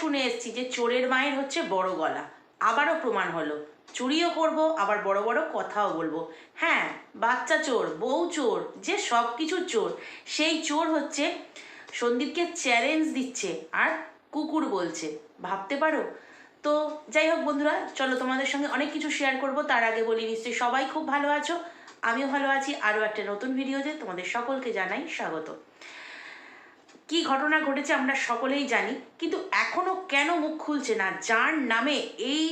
শুনে এসেছি যে চোরের মায়ের হচ্ছে বড় গলা। আবারও প্রমাণ হলো। চুরিও করব, আবার বড় বড় কথাও বলব। হ্যাঁ বাচ্চা চোর, বউ চোর, যে সব কিছু চোর। সেই চোর হচ্ছে সন্দীপকে চ্যালেঞ্জ দিচ্ছে আর কুকুর বলছে। ভাবতে পারো? তো যাই হোক বন্ধুরা, চলো তোমাদের সঙ্গে অনেক কিছু শেয়ার করব। তার আগে বলি, নিশ্চয়ই সবাই খুব ভালো আছো। আমিও ভালো আছি। আরও একটা নতুন ভিডিওতে তোমাদের সকলকে জানাই স্বাগত। কি ঘটনা ঘটেছে আমরা সকলেই জানি, কিন্তু এখনও কেন মুখ খুলছে না? যার নামে এই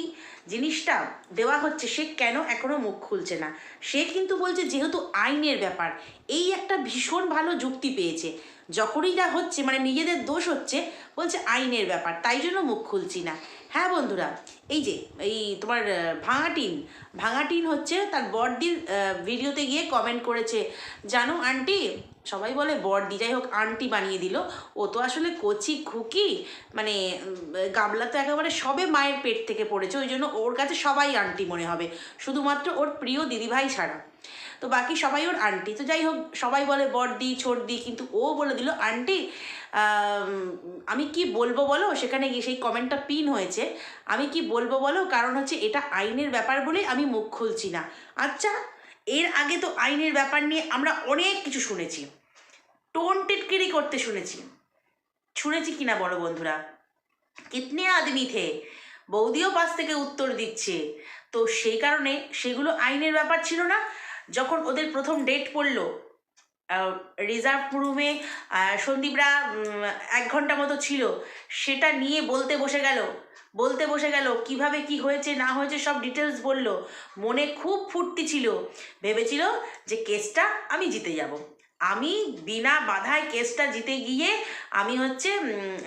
জিনিসটা দেওয়া হচ্ছে, সে কেন এখনও মুখ খুলছে না? সে কিন্তু বলছে যেহেতু আইনের ব্যাপার, এই একটা ভীষণ ভালো যুক্তি পেয়েছে। যখনই যা হচ্ছে মানে নিজেদের দোষ হচ্ছে, বলছে আইনের ব্যাপার, তাই জন্য মুখ খুলছি না। হ্যাঁ বন্ধুরা, এই যে, এই তোমার ভাঙাটিন ভাঙাটিন হচ্ছে তার বড়দির ভিডিওতে গিয়ে কমেন্ট করেছে, জানো আন্টি সবাই বলে বড়দি যাই হোক, আন্টি বানিয়ে দিল। ও তো আসলে কচি খুকি মানে গামলা তো একেবারে সবে মায়ের পেট থেকে পড়েছে, ওই জন্য ওর কাছে সবাই আন্টি মনে হবে, শুধুমাত্র ওর প্রিয় দিদিভাই ছাড়া। তো বাকি সবাই ওর আন্টি। তো যাই হোক, সবাই বলে বড়দি ছোটদি, কিন্তু ও বলে দিল, আন্টি আমি কি বলব বলো? সেখানে গিয়ে সেই কমেন্টটা পিন হয়েছে। আমি কি বলব বলো? কারণ হচ্ছে এটা আইনের ব্যাপার বলে আমি মুখ খুলছি না। আচ্ছা এর আগে তো আইনের ব্যাপার নিয়ে আমরা অনেক কিছু শুনেছি। টোন টিটকিরি করতে শুনেছি। শুনেছি কিনা বড় বন্ধুরা? কিতনে আদমি থে? বৌদিও পাশ থেকে উত্তর দিচ্ছে। তো সেই কারণে সেগুলো আইনের ব্যাপার ছিল না। যখন ওদের প্রথম ডেট পড়ল রিজার্ভ রুমে সন্দীপরা এক ঘণ্টা মতো ছিল, সেটা নিয়ে বলতে বসে গেল বলতে বসে গেল, কীভাবে কি হয়েছে, না হয়েছে সব ডিটেলস বলল। মনে খুব ফুর্তি ছিল। ভেবেছিল যে কেসটা আমি জিতে যাব। আমি বিনা বাধায় কেসটা জিতে গিয়ে আমি হচ্ছে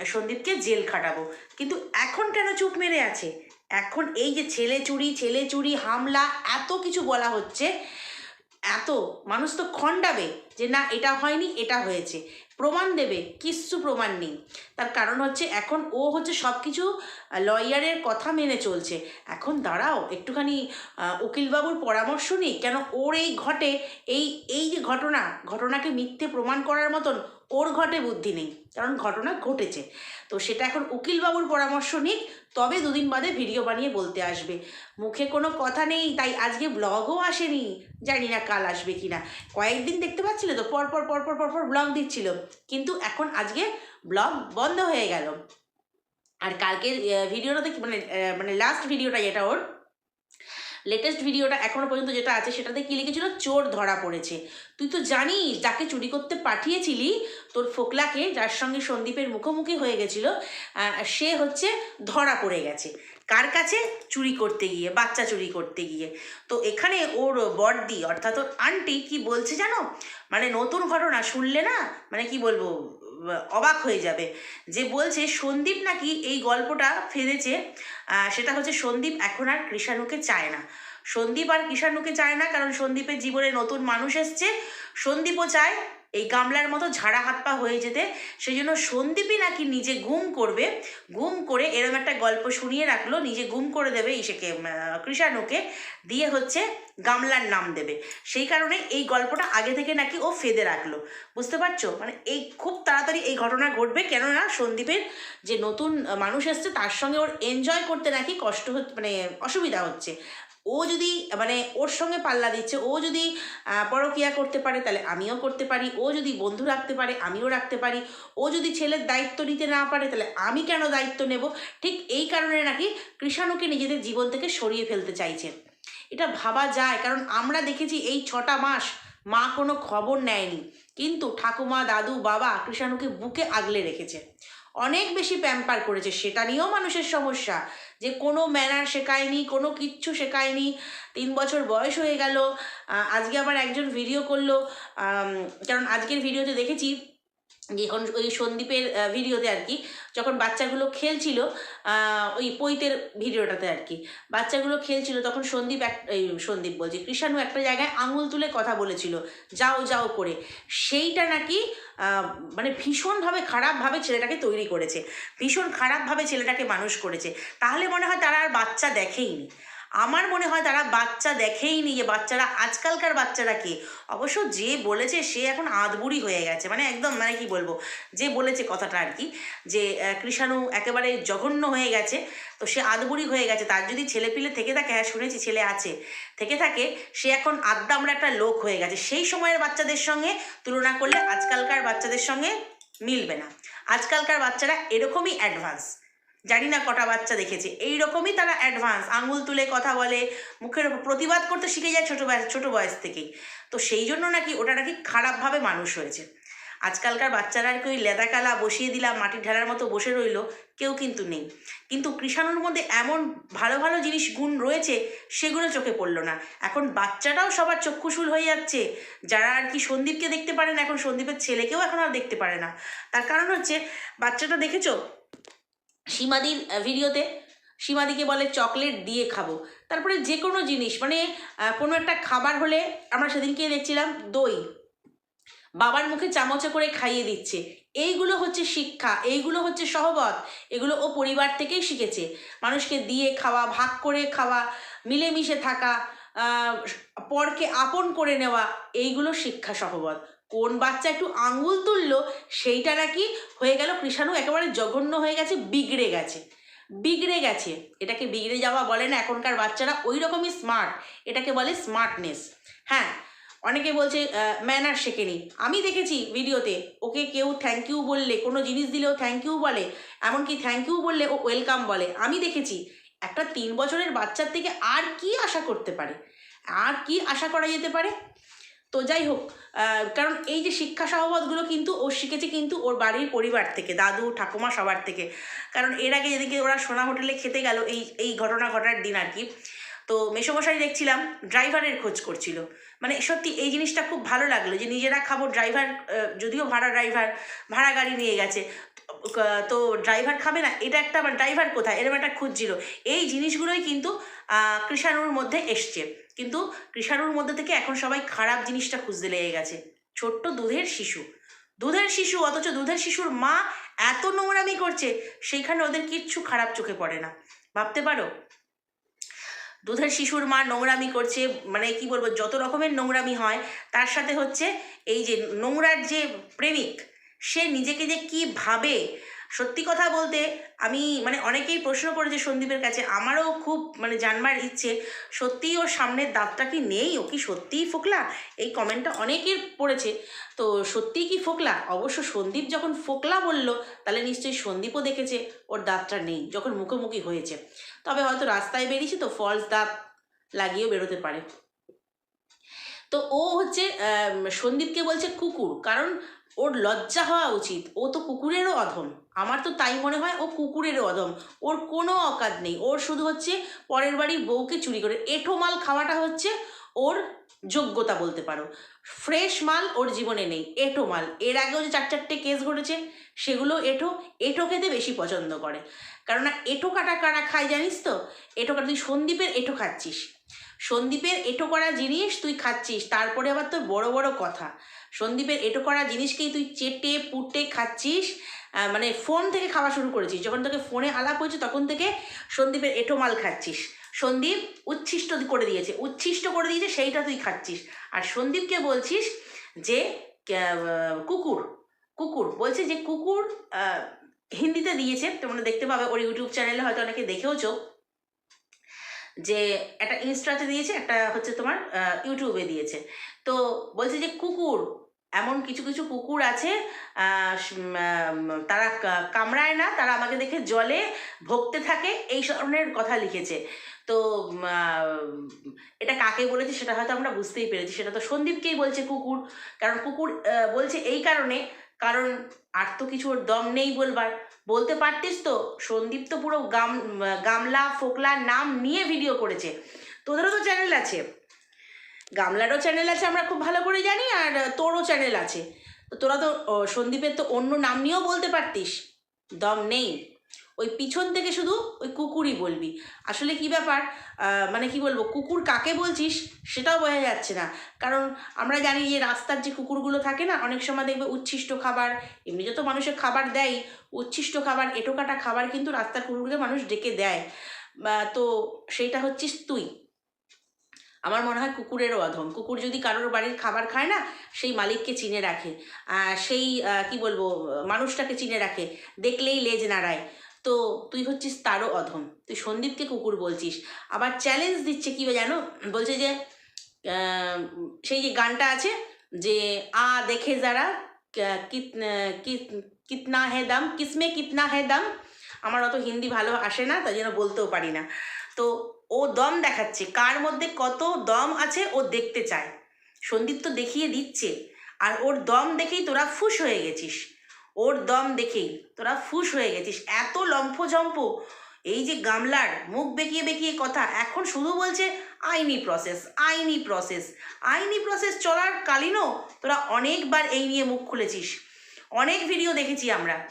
সন্দীপকে জেল খাটাবো। কিন্তু এখন কেন চুপ মেরে আছে? এখন এই যে ছেলে চুরি ছেলে চুরি, হামলা, এত কিছু বলা হচ্ছে এত? মানুষ তো খণ্ডাবে যে না, এটা হয়নি, এটা হয়েছে। প্রমাণ দেবে, কিচ্ছু প্রমাণ নেই। তার কারণ হচ্ছে এখন ও হচ্ছে সব কিছু লয়ারের কথা মেনে চলছে। এখন দাঁড়াও, একটুখানি উকিলবাবুর পরামর্শ নিই। কেন ওর এই ঘটে, এই এই যে ঘটনা, ঘটনাকে মিথ্যে প্রমাণ করার মতন ওর ঘটে বুদ্ধি নেই, কারণ ঘটনা ঘটেছে। তো সেটা এখন উকিলবাবুর পরামর্শ নিক, তবে দুদিন বাদে ভিডিও বানিয়ে বলতে আসবে। মুখে কোনো কথা নেই, তাই আজকে ব্লগও আসেনি। জানি না কাল আসবে কি না। কয়েকদিন দেখতে পাচ্ছিলে তো পরপর পরপর পর পর পর পর ব্লগ দিচ্ছিল। কিন্তু এখন আজকে ব্লগ বন্ধ হয়ে গেল। আর কালকের ভিডিওটা দেখি মানে মানে লাস্ট ভিডিওটা যেটা ওর লেটেস্ট ভিডিওটা এখনও পর্যন্ত যেটা আছে সেটাতে কি লিখেছিল? চোর ধরা পড়েছে। তুই তো জানিস, যাকে চুরি করতে পাঠিয়েছিলি, তোর ফোকলাকে, যার সঙ্গে সন্দীপের মুখোমুখি হয়ে গেছিল সে হচ্ছে ধরা পড়ে গেছে। কার কাছে? চুরি করতে গিয়ে, বাচ্চা চুরি করতে গিয়ে। তো এখানে ওর বড়দি অর্থাৎ ওর আন্টি কি বলছে জানো? মানে নতুন ঘটনা, শুনলে না? মানে কি বলব? অবাক হয়ে যাবে যে বলছে, সন্দীপ নাকি এই গল্পটা ফেলেছে? সেটা হচ্ছে সন্দীপ এখন আর কৃষাণুকে চায় না। সন্দীপ আর কৃষাণুকে চায় না কারণ সন্দীপের জীবনে নতুন মানুষ এসছে। সন্দীপও চায় এই গামলার মতো ঝাড়া হাত পা হয়ে যেতে সেই জন্য সন্দীপই নাকি নিজে গুম করবে। গুম করে এরম একটা গল্প শুনিয়ে রাখল, নিজে গুম করে দেবে ইসেকে কৃষাণুকে দিয়ে হচ্ছে গামলার নাম দেবে। সেই কারণে এই গল্পটা আগে থেকে নাকি ও ফেদে রাখল। বুঝতে পারছ? মানে এই খুব তাড়াতাড়ি এই ঘটনা ঘটবে কেননা সন্দীপের যে নতুন মানুষ এসছে, তার সঙ্গে ওর এনজয় করতে নাকি কষ্ট হচ্ছে মানে অসুবিধা হচ্ছে। ও যদি মানে ওর সঙ্গে পাল্লা দিচ্ছে, ও যদি পরকীয়া করতে পারে, তাহলে আমিও করতে পারি। ও যদি বন্ধু রাখতে পারে, আমিও রাখতে পারি। ও যদি ছেলের দায়িত্ব নিতে না পারে, তাহলে আমি কেন দায়িত্ব নেব? ঠিক এই কারণে নাকি কৃষাণুকে নিজেদের জীবন থেকে সরিয়ে ফেলতে চাইছে। এটা ভাবা যায়, কারণ আমরা দেখেছি এই ছটা মাস মা কোনো খবর নেয়নি। কিন্তু ঠাকুমা, দাদু, বাবা কৃষাণুকে বুকে আগলে রেখেছে। অনেক বেশি প্যাম্পার করেছে। সেটা নিয়েও মানুষের সমস্যা। যে কোনো ম্যানার শেখায়নি, কোনো কিচ্ছু শেখায়নি। তিন বছর বয়স হয়ে গেল। আজকে আবার একজন ভিডিও করল। কারণ আজকের ভিডিওতে দেখেছি যখন ওই সন্দীপের ভিডিওতে আর কি, যখন বাচ্চাগুলো খেলছিল ওই পৈতের ভিডিওটাতে আর কি, বাচ্চাগুলো খেলছিল, তখন সন্দীপ এক সন্দীপ বলছি, কৃষাণু একটা জায়গায় আঙুল তুলে কথা বলেছিল, যাও যাও করে। সেইটা নাকি মানে ভীষণভাবে খারাপভাবে ছেলেটাকে তৈরি করেছে, ভীষণ খারাপভাবে ছেলেটাকে মানুষ করেছে। তাহলে মনে হয় তারা আর বাচ্চা দেখেইনি। আমার মনে হয় তারা বাচ্চা দেখেই নি যে বাচ্চারা আজকালকার বাচ্চারা কে। অবশ্য যে বলেছে সে এখন আধবুড়ি হয়ে গেছে। মানে একদম মানে কি বলব? যে বলেছে কথাটা আর কি, যে কৃষাণু একেবারে জঘন্য হয়ে গেছে, তো সে আধবুড়ি হয়ে গেছে। তার যদি ছেলে পিলে থেকে থাকে হ্যাঁ শুনেছি ছেলে আছে, থেকে থাকে, সে এখন আদ্যা আমরা একটা লোক হয়ে গেছে। সেই সময়ের বাচ্চাদের সঙ্গে তুলনা করলে আজকালকার বাচ্চাদের সঙ্গে মিলবে না। আজকালকার বাচ্চারা এরকমই অ্যাডভান্স জানি না কটা বাচ্চা দেখেছে। এই রকমই তারা অ্যাডভান্স আঙুল তুলে কথা বলে, মুখের প্রতিবাদ করতে শিখে যায় ছোটো ছোটো বয়স থেকেই। তো সেই জন্য নাকি ওটা নাকি খারাপভাবে মানুষ হয়েছে। আজকালকার বাচ্চারা আর কি ওই লেদা কালা বসিয়ে দিলাম, মাটির ঢেলার মতো বসে রইল, কেউ কিন্তু নেই। কিন্তু কৃষাণুর মধ্যে এমন ভালো ভালো জিনিস গুণ রয়েছে, সেগুলো চোখে পড়ল না। এখন বাচ্চাটাও সবার চক্ষুশূল হয়ে যাচ্ছে। যারা আর কি সন্দীপকে দেখতে পারে না এখন সন্দীপের ছেলেকেও এখন আর দেখতে পারে না। তার কারণ হচ্ছে, বাচ্চাটা দেখেছ? সীমাদির ভিডিওতে সীমাদিকে বলে চকলেট দিয়ে খাব। তারপরে যে কোনো জিনিস মানে কোনো একটা খাবার হলে আমরা সেদিনকে দেখছিলাম দই। বাবার মুখে চামচে করে খাইয়ে দিচ্ছে। এইগুলো হচ্ছে শিক্ষা, এইগুলো হচ্ছে সহবত, এগুলো ও পরিবার থেকেই শিখেছে। মানুষকে দিয়ে খাওয়া, ভাগ করে খাওয়া, মিলেমিশে থাকা পরকে আপন করে নেওয়া, এইগুলো শিক্ষা সহবত। কোন বাচ্চা একটু আঙুল তুললো, সেইটা নাকি হয়ে গেল কৃষাণু একেবারে জঘন্য হয়ে গেছে, বিগড়ে গেছে। বিগড়ে গেছে। এটাকে বিগড়ে যাওয়া বলে না এখনকার বাচ্চারা ওই রকমই স্মার্ট এটাকে বলে স্মার্টনেস হ্যাঁ অনেকে বলছে ম্যানার শেখেনি আমি দেখেছি ভিডিওতে, ওকে কেউ থ্যাংক ইউ বললে, কোনো জিনিস দিলেও থ্যাংক ইউ বলে, এমনকি থ্যাংক ইউ বললে ও ওয়েলকাম বলে। আমি দেখেছি, একটা তিন বছরের বাচ্চার থেকে আর কি আশা করতে পারে? আর কি আশা করা যেতে পারে? তো যাই হোক কারণ এই যে শিক্ষা সহবতগুলো কিন্তু ও শিখেছে কিন্তু ওর বাড়ির পরিবার থেকে, দাদু, ঠাকুমা সবার থেকে। কারণ এর আগে যেদিকে ওরা সোনা হোটেলে খেতে গেল, এই এই ঘটনা ঘটার দিন আর কি। তো মেসোমশাই দেখছিলাম, ড্রাইভারের খোঁজ করছিল। মানে সত্যি এই জিনিসটা খুব ভালো লাগল যে নিজেরা খাব, ড্রাইভার যদিও ভাড়া ড্রাইভার, ভাড়া গাড়ি নিয়ে গেছে। তো ড্রাইভার খাবে না, এটা একটা ড্রাইভার কোথায়? এরকম একটা খুঁজছিল এই জিনিসগুলোই কিন্তু কৃষাণুর মধ্যে এসছে। কিন্তু কৃষাণুর মধ্যে থেকে এখন সবাই খারাপ জিনিসটা খুঁজতে লেগে গেছে। ছোট্ট দুধের শিশু। দুধের শিশু, অথচ দুধের শিশুর মা এত নোংরামি করছে, সেইখানে ওদের কিচ্ছু খারাপ চোখে পড়ে না। ভাবতে পারো? দুধের শিশুর মা নোংরামি করছে মানে কি বলব, যত রকমের নোংরামি হয়, তার সাথে হচ্ছে এই যে নোংরার যে প্রেমিক, সে নিজেকে যে কি ভাবে সত্যি কথা বলতে আমি মানে অনেকেই প্রশ্ন করেছে সন্দীপের কাছে, আমারও খুব মানে জানবার ইচ্ছে, সত্যিই ওর সামনের দাঁতটা কি নেই? ও কি সত্যিই ফোকলা? এই কমেন্টটা অনেকের পড়েছে। তো সত্যিই কি ফোকলা? অবশ্য সন্দীপ যখন ফোকলা বলল, তাহলে নিশ্চয়ই সন্দীপও দেখেছে ওর দাঁতটা নেই, যখন মুখোমুখি হয়েছে। তবে হয়তো রাস্তায় বেরিয়েছে তো ফলস দাঁত লাগিয়েও বেরোতে পারে। তো ও হচ্ছে সন্দীপকে বলছে কুকুর, কারণ ওর লজ্জা হওয়া উচিত। ও তো কুকুরেরও অধম। আমার তো তাই মনে হয় ও কুকুরেরও অধম। ওর কোনো অকাত নেই। ওর শুধু হচ্ছে পরের বাড়ির বউকে চুরি করে। এঁঠো মাল খাওয়াটা হচ্ছে ওর যোগ্যতা বলতে পারো। ফ্রেশ মাল ওর জীবনে নেই। এঁঠো মাল। এর আগেও যে চার চারটে কেস ঘটেছে, সেগুলো এঁঠো এঁঠো খেতে বেশি পছন্দ করে। কেননা এঁঠো কাটা কারা খায় জানিস তো? এঁঠো কাটা, তুই সন্দীপের এঁঠো খাচ্ছিস। সন্দীপের এঁঠো করা জিনিস তুই খাচ্ছিস। তারপরে আবার তোর বড় বড় কথা। সন্দীপের এঁটো করা জিনিসকেই তুই চেটে, পুটে খাচ্ছিস মানে ফোন থেকে খাওয়া শুরু করেছিস। যখন তোকে ফোনে আলাপ হয়েছে, তখন থেকে সন্দীপের এঁটো মাল খাচ্ছিস। সন্দীপ উচ্ছিষ্ট করে দিয়েছে, উচ্ছিষ্ট করে দিয়েছে, সেইটা তুই খাচ্ছিস। আর সন্দীপকে বলছিস যে কুকুর কুকুর, বলছে যে কুকুর হিন্দিতে দিয়েছে, তোমরা দেখতে পাবে, ওর ইউটিউব চ্যানেলে হয়তো অনেকে দেখেওছো, যে একটা ইনস্টাতে দিয়েছে, একটা হচ্ছে তোমার ইউটিউবে দিয়েছে। তো বলছে যে কুকুর এমন কিছু কিছু কুকুর আছে তারা কামড়ায় না, তারা আমাকে দেখে জলে ভোগতে থাকে, এই ধরনের কথা লিখেছে। তো এটা কাকে বলেছে সেটা হয়তো আমরা বুঝতেই পেরেছি, সেটা তো সন্দীপকেই বলছে কুকুর, কারণ কুকুর বলছে এই কারণে, কারণ আর তো কিছু দম নেই বলবার। বলতে পারতিস তো, সন্দীপ তো পুরো গাম, গামলা, ফোকলা, নাম নিয়ে ভিডিও করেছে। তোদেরও তো চ্যানেল আছে। গামলারও চ্যানেল আছে, আমরা খুব ভালো করে জানি, আর তোরও চ্যানেল আছে। তো তোরা তো সন্দীপের তো অন্য নাম নিয়েও বলতে পারতিস। দম নেই। ওই পিছন থেকে শুধু ওই কুকুরই বলবি। আসলে কি ব্যাপার মানে কি বলব, কুকুর কাকে বলছিস সেটাও বোঝা যাচ্ছে না। কারণ আমরা জানি যে রাস্তার যে কুকুরগুলো থাকে না, অনেক সময় দেখবে উচ্ছিষ্ট খাবার এমনিতে তো মানুষের খাবার দেয়, উচ্ছিষ্ট খাবার এঁটো কাটা খাবার কিন্তু রাস্তার কুকুরকে মানুষ ডেকে দেয়। তো সেইটা হচ্ছিস তুই। আমার মনে হয় কুকুরেরও অধম। কুকুর যদি কারোর বাড়ির খাবার খায় না, সেই মালিককে চিনে রাখে। সেই কি বলব, মানুষটাকে চিনে রাখে। দেখলেই লেজ নাড়ায়। তো তুই হচ্ছিস তারও অধম। তুই সন্দীপকে কুকুর বলছিস। আবার চ্যালেঞ্জ দিচ্ছে কি জানো? বলছে যে সেই যে গানটা আছে যে, আ, দেখে যারা কিতনা হে দাম, কিসমে কিতনা হে দাম? আমার অত হিন্দি ভালো আসে না, তাই জন্য বলতেও পারি না। তো ও দম দেখাচ্ছে। কার মধ্যে কত দম আছে ও দেখতে চায়। সন্দীপ তো দেখিয়ে দিচ্ছে। আর ওর দম দেখেই তোরা ফুস হয়ে গেছিস। ওর দম দেখেই তোরা ফুস হয়ে গেছিস। এত লম্ফঝম্প। এই যে গামলার মুখ বেঁকিয়ে বেঁকিয়ে কথা, এখন শুধু বলছে, আইনি প্রসেস আইনি প্রসেস আইনি প্রসেস চলার কালীনও তোরা অনেকবার এই নিয়ে মুখ খুলেছিস। অনেক ভিডিও দেখেছি আমরা।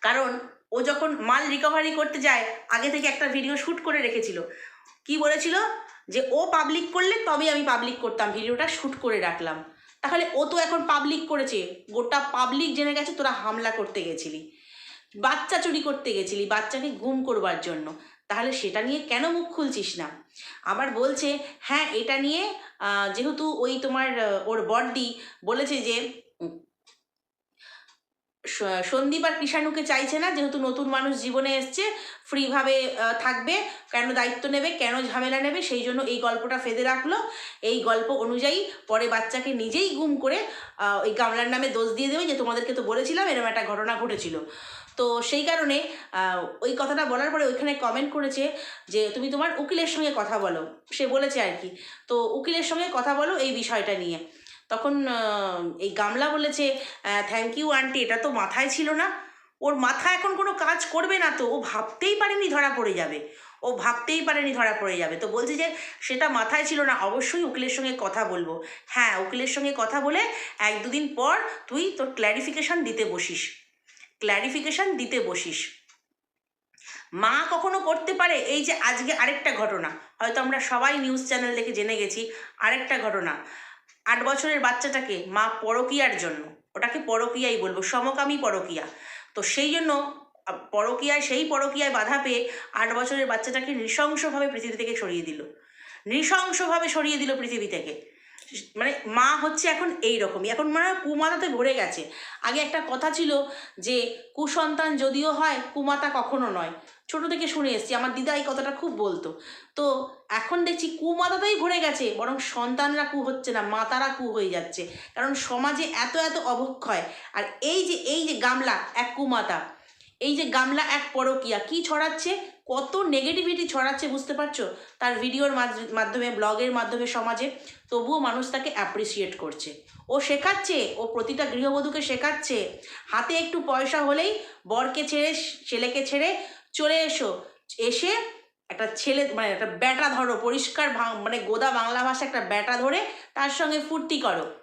কারণ ও যখন মাল রিকভারি করতে যায়, আগে থেকে একটা ভিডিও শ্যুট করে রেখেছিল। কি বলেছিল? যে ও পাবলিক করলে তবেই আমি পাবলিক করতাম। ভিডিওটা শ্যুট করে রাখলাম। তাহলে ও তো এখন পাবলিক করেছে। গোটা পাবলিক জেনে গেছে, তোরা হামলা করতে গেছিলি। বাচ্চা চুরি করতে গেছিলি, বাচ্চাকে গুম করবার জন্য। তাহলে সেটা নিয়ে কেন মুখ খুলছিস না? আবার বলছে হ্যাঁ এটা নিয়ে যেহেতু ওই তোমার ওর বডি বলেছে যে সন্দীপ আর কৃষাণুকে চাইছে না, যেহেতু নতুন মানুষ জীবনে এসছে, ফ্রিভাবে থাকবে, কেন দায়িত্ব নেবে, কেন ঝামেলা নেবে, সেই জন্য এই গল্পটা ফেদে রাখল। এই গল্প অনুযায়ী পরে বাচ্চাকে নিজেই গুম করে ওই গামলার নামে দোষ দিয়ে দেবে, যে তোমাদেরকে তো বলেছিলাম, এরকম একটা ঘটনা ঘটেছিল। তো সেই কারণে ওই কথাটা বলার পরে ওইখানে কমেন্ট করেছে যে, তুমি তোমার উকিলের সঙ্গে কথা বলো। সে বলেছে আর কি। তো উকিলের সঙ্গে কথা বলো এই বিষয়টা নিয়ে। তখন এই গামলা বলেছে থ্যাংক ইউ আন্টি এটা তো মাথায় ছিল না। ওর মাথা এখন কোনো কাজ করবে না তো, ও ভাবতেই পারেনি ধরা পড়ে যাবে। ও ভাবতেই পারেনি ধরা পড়ে যাবে। তো বলছে যে, সেটা মাথায় ছিল না, অবশ্যই উকিলের সঙ্গে কথা বলব। হ্যাঁ উকিলের সঙ্গে কথা বলে এক দুদিন পর তুই তোর ক্ল্যারিফিকেশন দিতে বসিস। ক্ল্যারিফিকেশন দিতে বসিস। মা কখনো করতে পারে? এই যে আজকে আরেকটা ঘটনা। হয়তো আমরা সবাই নিউজ চ্যানেল দেখে জেনে গেছি, আরেকটা ঘটনা। আট বছরের বাচ্চাটাকে মা পরকিয়ার জন্য, ওটাকে পরকিয়াই বলব, সমকামী পরকিয়া। তো সেই জন্য পরকিয়ায়, সেই পরকিয়ায় বাধা পেয়ে আট বছরের বাচ্চাটাকে নৃশংসভাবে পৃথিবী থেকে সরিয়ে দিল। নৃশংসভাবে সরিয়ে দিল পৃথিবী থেকে। মানে মা হচ্ছে এখন এই রকমই এখন মানে কুমাতাতে ভরে গেছে। আগে একটা কথা ছিল যে, কুসন্তান যদিও হয়, কুমাতা কখনো নয়। ছোট থেকে শুনে এসেছি, আমার দিদা এই কথাটা খুব বলতো। তো এখন দেখছি কুমাতাতেই ভরে গেছে, বরং সন্তানরা কু হচ্ছে না, মাতারা কু হয়ে যাচ্ছে। কারণ সমাজে এত এত অবক্ষয়। আর এই যে এই যে গামলা, এক কুমাতা। এই যে গামলা এক পরকিয়া, কি ছড়াচ্ছে? কত নেগেটিভিটি ছড়াচ্ছে বুঝতে পারছ? তার ভিডিওর মাধ- মাধ্যমে ব্লগের মাধ্যমে সমাজে। তবুও মানুষ তাকে অ্যাপ্রিসিয়েট করছে। ও শেখাচ্ছে, ও প্রতিটা গৃহবধূকে শেখাচ্ছে। হাতে একটু পয়সা হলেই বরকে ছেড়ে, ছেলেকে ছেড়ে চলে এসো। এসে একটা ছেলে মানে একটা ব্যাটা ধরো, পরিষ্কার মানে গোদা বাংলা ভাষা একটা ব্যাটা ধরে তার সঙ্গে ফুর্তি করো।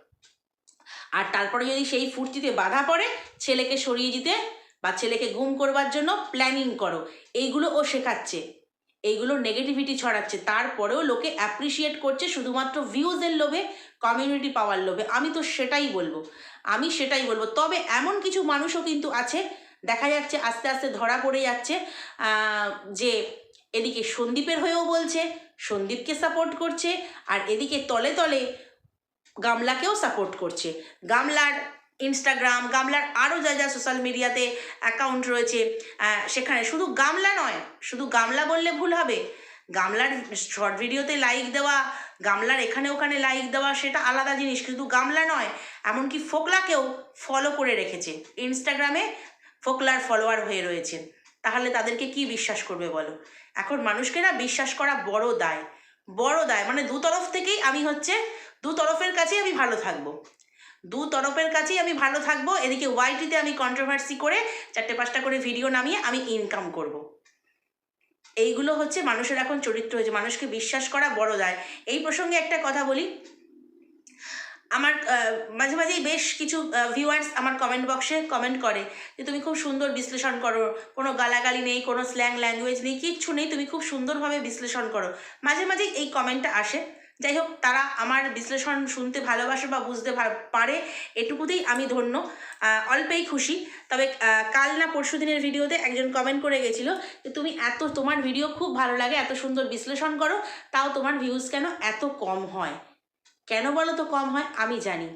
আর তারপরে যদি সেই ফুর্তিতে বাধা পড়ে, ছেলেকে সরিয়ে দিতে বা ছেলেকে গুম করবার জন্য প্ল্যানিং করো। এইগুলো ও শেখাচ্ছে। এইগুলো নেগেটিভিটি ছড়াচ্ছে। তারপরেও লোকে অ্যাপ্রিসিয়েট করছে শুধুমাত্র ভিউজের লোভে কমিউনিটি পাওয়ার লোভে। আমি তো সেটাই বলব। আমি সেটাই বলব। তবে এমন কিছু মানুষও কিন্তু আছে, দেখা যাচ্ছে আস্তে আস্তে ধরা পড়ে যাচ্ছে যে এদিকে সন্দীপের হয়েও বলছে, সন্দীপকে সাপোর্ট করছে, আর এদিকে তলে তলে গামলাকেও সাপোর্ট করছে। গামলার ইনস্টাগ্রাম গামলার আরও যা যা সোশ্যাল মিডিয়াতে অ্যাকাউন্ট রয়েছে সেখানে শুধু গামলা নয়, শুধু গামলা বললে ভুল হবে। গামলার শর্ট ভিডিওতে লাইক দেওয়া গামলার এখানে ওখানে লাইক দেওয়া, সেটা আলাদা জিনিস, কিন্তু গামলা নয়, এমনকি ফোকলাকেও ফলো করে রেখেছে। ইনস্টাগ্রামে ফোকলার ফলোয়ার হয়ে রয়েছে। তাহলে তাদেরকে কি বিশ্বাস করবে বলো? এখন মানুষকে না বিশ্বাস করা বড় দায়। বড় দায় মানে দু তরফ থেকেই আমি হচ্ছে, দু তরফের কাছেই আমি ভালো থাকব। দু তরফের কাছেই আমি ভালো থাকব। এদিকে ওয়াইটিতে আমি কন্ট্রোভার্সি করে চারটে পাঁচটা করে ভিডিও নামিয়ে আমি ইনকাম করব। এইগুলো হচ্ছে মানুষের এখন চরিত্র হয়েছে মানুষকে বিশ্বাস করা বড় দায়। এই প্রসঙ্গে একটা কথা বলি। আমার মাঝে মাঝেই বেশ কিছু ভিউয়ার্স আমার কমেন্ট বক্সে কমেন্ট করে যে, তুমি খুব সুন্দর বিশ্লেষণ করো। কোনো গালাগালি নেই, কোনো স্ল্যাং ল্যাঙ্গুয়েজ নেই, কিচ্ছু নেই। তুমি খুব সুন্দরভাবে বিশ্লেষণ করো। মাঝে মাঝেই এই কমেন্টটা আসে। যাই হোক, তারা আমার বিশ্লেষণ শুনতে ভালোবাসে বা বুঝতে পারে, এটুকুতেই আমি ধন্য। অল্পেই খুশি। তবে কাল না পরশু দিনের ভিডিওতে একজন কমেন্ট করে গেছিল যে, তুমি এত, তোমার ভিডিও খুব ভালো লাগে, এত সুন্দর বিশ্লেষণ করো, তাও তোমার ভিউজ কেন এত কম হয়? কেন বলো তো কম হয়? আমি জানি।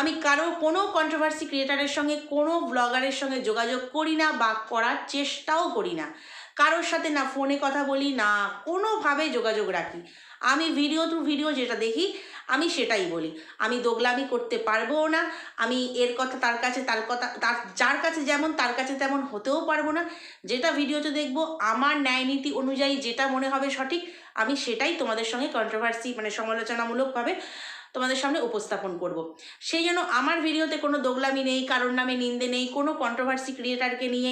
আমি কারও কোনো কন্ট্রোভার্সি ক্রিয়েটারের সঙ্গে, কোনো ব্লগারের সঙ্গে যোগাযোগ করি না বা করার চেষ্টাও করি না। কারোর সাথে না ফোনে কথা বলি, না কোনোভাবে যোগাযোগ রাখি। আমি ভিডিও টু ভিডিও যেটা দেখি, আমি সেটাই বলি। আমি দোগলামি করতে পারব না, আমি এর কথা তার কাছে, তার কথা, তার, যার কাছে যেমন, তার কাছে তেমন হতেও পারব না। যেটা ভিডিওতে দেখব, আমার ন্যায় নীতি অনুযায়ী যেটা মনে হবে সঠিক, আমি সেটাই তোমাদের সঙ্গে কন্ট্রোভার্সি মানে সমালোচনামূলকভাবে তোমাদের সামনে উপস্থাপন করব। সেই জন্য আমার ভিডিওতে কোনো দোগলামি নেই, কারোর নামে নিন্দে নেই, কোনো কন্ট্রোভার্সি ক্রিয়েটারকে নিয়ে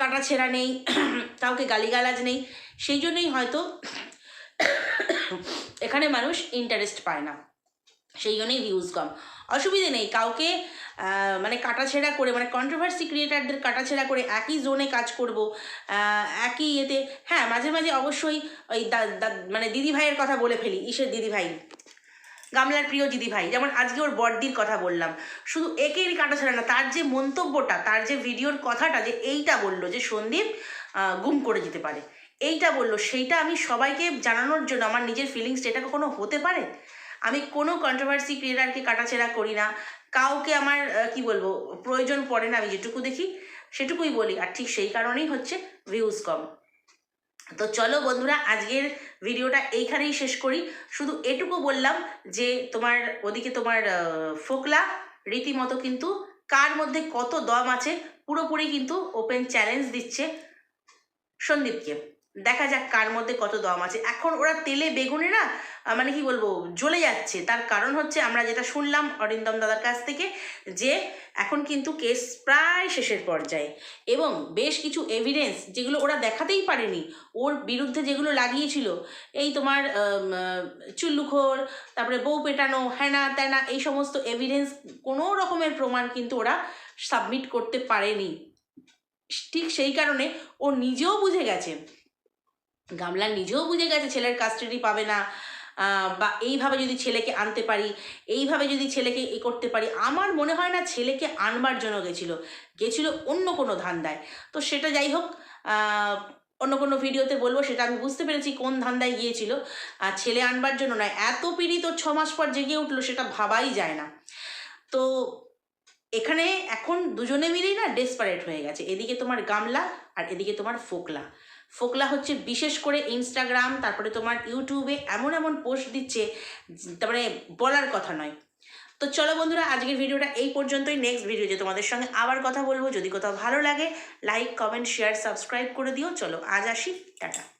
কাটাছেড়া নেই, কাউকে গালিগালাজ নেই। সেই জন্যই হয়তো এখানে মানুষ ইন্টারেস্ট পায় না। সেই জন্যই ভিউজ কম। অসুবিধে নেই, কাউকে মানে কাটাছেড়া করে মানে কন্ট্রোভার্সি ক্রিয়েটারদের কাটাছেড়া করে একই জোনে কাজ করব একই এতে হ্যাঁ মাঝে মাঝে অবশ্যই ওই মানে দিদি ভাইয়ের কথা বলে ফেলি, ইসের দিদি ভাই। গামলার প্রিয় দিদি ভাই, যেমন আজকে ওর বড়দির কথা বললাম। শুধু একেরই কাটা না, তার যে মন্তব্যটা, তার যে ভিডিওর কথাটা যে এইটা বলল যে সন্দীপ গুম করে যেতে পারে। এইটা বলল, সেইটা আমি সবাইকে জানানোর জন্য, আমার নিজের ফিলিংস এটা কখনো হতে পারে? আমি কোনো কন্ট্রোভার্সি ক্রিয়েটারকে কাটাছেড়া করি না। কাউকে আমার কি বলব, প্রয়োজন পড়ে না, আমি যেটুকু দেখি, সেটুকুই বলি। আর ঠিক সেই কারণেই হচ্ছে ভিউজ কম। তো চলো বন্ধুরা, আজকের ভিডিওটা এইখানেই শেষ করি। শুধু এটুকু বললাম যে, তোমার ওদিকে তোমার ফোকলা, রীতিমতো কিন্তু কার মধ্যে কত দম আছে, পুরোপুরি কিন্তু ওপেন চ্যালেঞ্জ দিচ্ছে সন্দীপকে। দেখা যাক কার মধ্যে কত দম আছে। এখন ওরা তেলে বেগুনে না মানে কি বলব, জ্বলে যাচ্ছে। তার কারণ হচ্ছে আমরা যেটা শুনলাম অরিন্দম দাদার কাছ থেকে যে এখন কিন্তু কেস প্রায় শেষের পর্যায়ে। এবং বেশ কিছু এভিডেন্স যেগুলো ওরা দেখাতেই পারেনি, ওর বিরুদ্ধে যেগুলো লাগিয়েছিল, এই তোমার চুল্লুখোর, তারপরে বউ পেটানো হ্যানা ত্যানা এই সমস্ত এভিডেন্স কোনো রকমের প্রমাণ কিন্তু ওরা সাবমিট করতে পারেনি। ঠিক সেই কারণে ও নিজেও বুঝে গেছে গামলা নিজেও বুঝে গেছে ছেলের কাস্টাডি পাবে না বা এইভাবে যদি ছেলেকে আনতে পারি, এইভাবে যদি ছেলেকে এ করতে পারি, আমার মনে হয় না ছেলেকে আনবার জন্য গেছিল গেছিল অন্য কোনো ধান্দায়। তো সেটা যাই হোক অন্য কোনো ভিডিওতে বলব, সেটা আমি বুঝতে পেরেছি কোন ধান্দায় গিয়েছিল। আর ছেলে আনবার জন্য নয়, এত পীড়িত ছ মাস পর জেগে উঠল সেটা ভাবাই যায় না। তো এখানে এখন দুজনে মিলেই না ডেসপারেট হয়ে গেছে। এদিকে তোমার গামলা আর এদিকে তোমার ফোকলা। ফোকলা হচ্ছে বিশেষ করে ইনস্টাগ্রাম তারপরে তোমার ইউটিউবে এমন এমন পোস্ট দিচ্ছে, তারপরে বলার কথা নয়। তো চলো বন্ধুরা, আজকের ভিডিওটা এই পর্যন্তই। নেক্সট ভিডিওতে তোমাদের সঙ্গে আবার কথা বলব। যদি কোথাও ভালো লাগে লাইক কমেন্ট শেয়ার সাবস্ক্রাইব করে দিও। চলো, আজ আসি। টাটা।